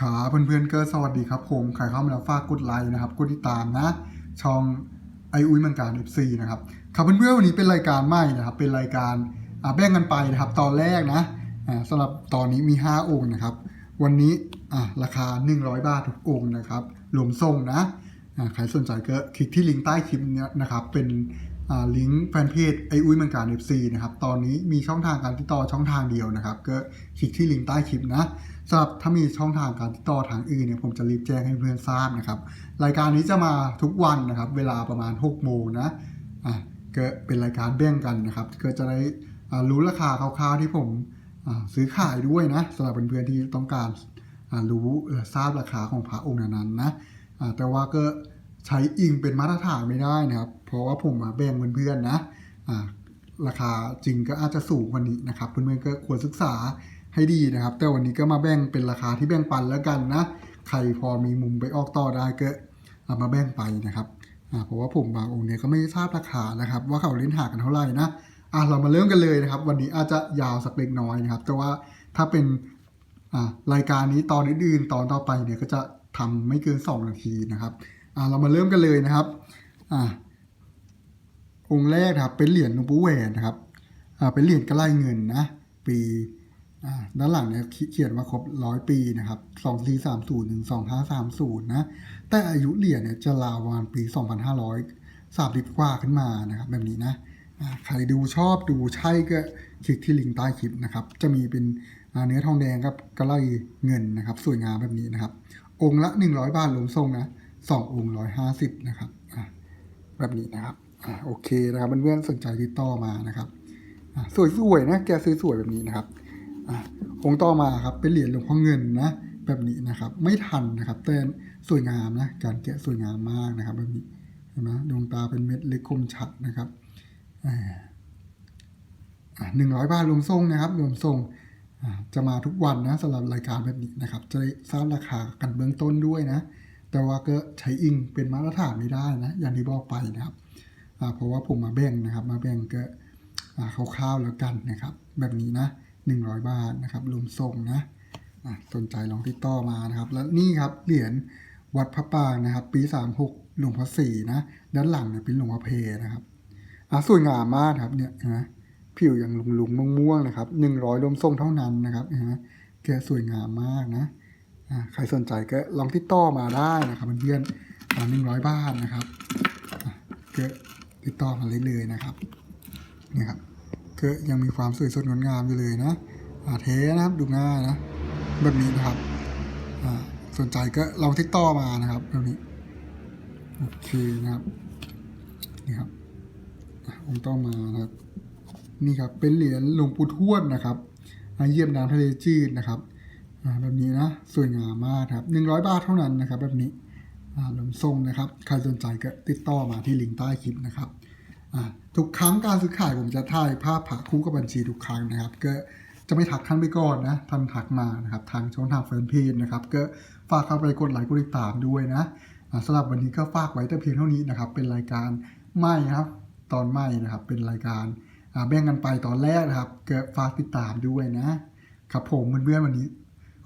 ครับเพื่อนๆก็สวัสดีครับผมใครเข้ามาแล้วฝากกดไลค์นะครับกดติดตามนะ ช่องไออุ้ยมังการ FC นะครับครับเพื่อนๆวันนี้เป็นรายการใหม่นะครับ เป็นรายการอ่าแบ่งกันไปนะครับ ตอนแรกนะอ่าสำหรับตอนนี้มี 5 องค์นะครับ วันนี้อ่าราคา 100 บาททุกองค์นะครับรวมส่งนะใครสนใจก็คลิกที่ลิงก์ใต้คลิปเนี้ยนะครับ เป็น ลิงก์แฟนเพจไออุ้ยมังการ FC นะครับ ตอนนี้มีช่องทางการติดต่อช่องทางเดียวนะครับ ก็คลิกที่ลิงก์ใต้คลิปนะสำหรับถ้ามีช่องทางการติดต่อทางอื่นเนี่ยผมจะรีบแจ้งให้เพื่อนทราบนะครับ รายการนี้จะมาทุกวันนะครับ เวลาประมาณ 6 โมงนะอะก็เป็นรายการแบ่งกันนะครับ ก็จะได้รู้ราคาคร่าวๆที่ผมซื้อขายด้วยนะสำหรับเพื่อนๆที่ต้องการรู้ทราบราคาของพระองค์นั้นๆนะแต่ว่าก็ ใช้อิงเป็นมาตรฐานไม่ได้นะครับ เพราะว่าผมมาแบ่งเพื่อนๆนะอ่าราคาจริงก็อาจจะสูงกว่านี้นะครับเพื่อนๆก็ควรศึกษาให้ดีนะครับ แต่วันนี้ก็มาแบ่งเป็นราคาที่แบ่งปันแล้วกันนะใครพอมีมุมไปออกต่อได้ก็เอามาแบ่งไปนะครับอ่าเพราะว่าผมบางองค์เนี่ยก็ไม่ทราบราคานะครับ ว่าเขาเล่นหากันเท่าไหร่นะอะเรามาเริ่มกันเลยนะครับ วันนี้อาจจะยาวสักเล็กน้อยนะครับ แต่ว่าถ้าเป็นอ่ารายการนี้ตอนอื่นๆตอนต่อไปเนี่ยก็จะทำไม่เกิน 2 นาทีนะครับ เรามาเริ่มกันเลยนะครับอ่าองค์แรกนะครับเป็นเหรียญหลวงปู่แหวนนะครับอ่าเป็นเหรียญกระไลเงินนะปีอ่าด้านหลังเนี่ยเขียนว่าครบร้อยปีนะครับสองสี่สามศูนย์ถึงสองห้าสามศูนย์นะแต่อายุเหรียญเนี่ยจะราวประมาณปีสองพันห้าร้อยสามสิบกว่าขึ้นมานะครับแบบนี้นะใครดูชอบดูใช่ก็คลิกที่ลิงก์ใต้คลิปนะครับ จะมีเป็นอ่าเนื้อทองแดงกับกระไลเงินนะครับ สวยงามแบบนี้นะครับ องค์ละหนึ่งร้อยบาทรวมทรงนะ สององค์ร้อยห้าสิบนะครับแบบนี้นะครับอโอเคนะครับเพื่อนๆสนใจติดต่อมานะครับสวยๆนะแกสวยๆแบบนี้นะครับองค์ต่อมาครับเป็นเหรียญหลวงพ่อเงินนะแบบนี้นะครับ ไม่ทันนะครับแต่สวยงามนะการแกะสวยงามมากนะครับ แบบนี้เห็นไหมดวงตาเป็นเม็ดเล็กคมชัดนะครับหนึ่งร้อยบาทรวมทรงนะครับ รวมทรงจะมาทุกวันนะสำหรับรายการแบบนี้นะครับ จะได้ทราบราคากันเบื้องต้นด้วยนะ แต่ว่าก็ใช้อิงเป็นมาตรฐานไม่ได้นะอย่างที่บอกไปนะครับเพราะว่าผมมาแบ่งนะครับ มาแบ่งก็คร่าวๆแล้วกันนะครับ แบบนี้นะ 100 บาทนะครับรวมส่งนะสนใจลองติดต่อมานะครับ แล้วนี่ครับเหรียญวัดพระปางนะครับ ปี 36 หลวงพ่อสี่นะ ด้านหลังเนี่ยเป็นหลวงพ่อเพนะครับอะสวยงามมากครับเนี่ยนะผิวอย่างลุงๆม่วงๆนะครับ 100รวมส่งเท่านั้นนะครับนะแกสวยงามมากนะ ใครสนใจก็ลองติดต่อมาได้นะครับเพื่อนๆอะ100บาทนะครับก็ติดต่อมาเรื่อยๆนะครับนี่ครับก็ยังมีความสวยสดงดงามอยู่เลยนะอาเทนะครับดูง่ายนะแบบนี้นะครับสนใจก็ลองติดต่อมานะครับแบบนี้โอเคนะครับนี่ครับอะองค์ต่อมานะครับนี่ครับเป็นเหรียญหลวงปู่ทวดนะครับอาเยี่ยมน้ำทะเลจืดนะครับ แบบนี้นะสวยงามมากครับหนึ่งร้อยบาทเท่านั้นนะครับ แบบนี้ลมทรงนะครับ ใครสนใจก็ติดต่อมาที่ลิงก์ใต้คลิปนะครับทุกครั้งการซื้อขายผมจะถ่ายภาพผักคู่กับบัญชีทุกครั้งนะครับ ก็จะไม่ถักท่านไปก่อนนะท่านถักมานะครับ ทางช่องทางแฟนเพจนะครับ ก็ฝากเข้าไปกดไลค์กดติดตามด้วยนะสำหรับวันนี้ก็ฝากไว้แต่เพียงเท่านี้นะครับ เป็นรายการใหม่ครับ ตอนใหม่นะครับ เป็นรายการแบ่งกันไปตอนแรกนะครับก็ฝากติดตามด้วยนะครับผมเพื่อนๆวันนี้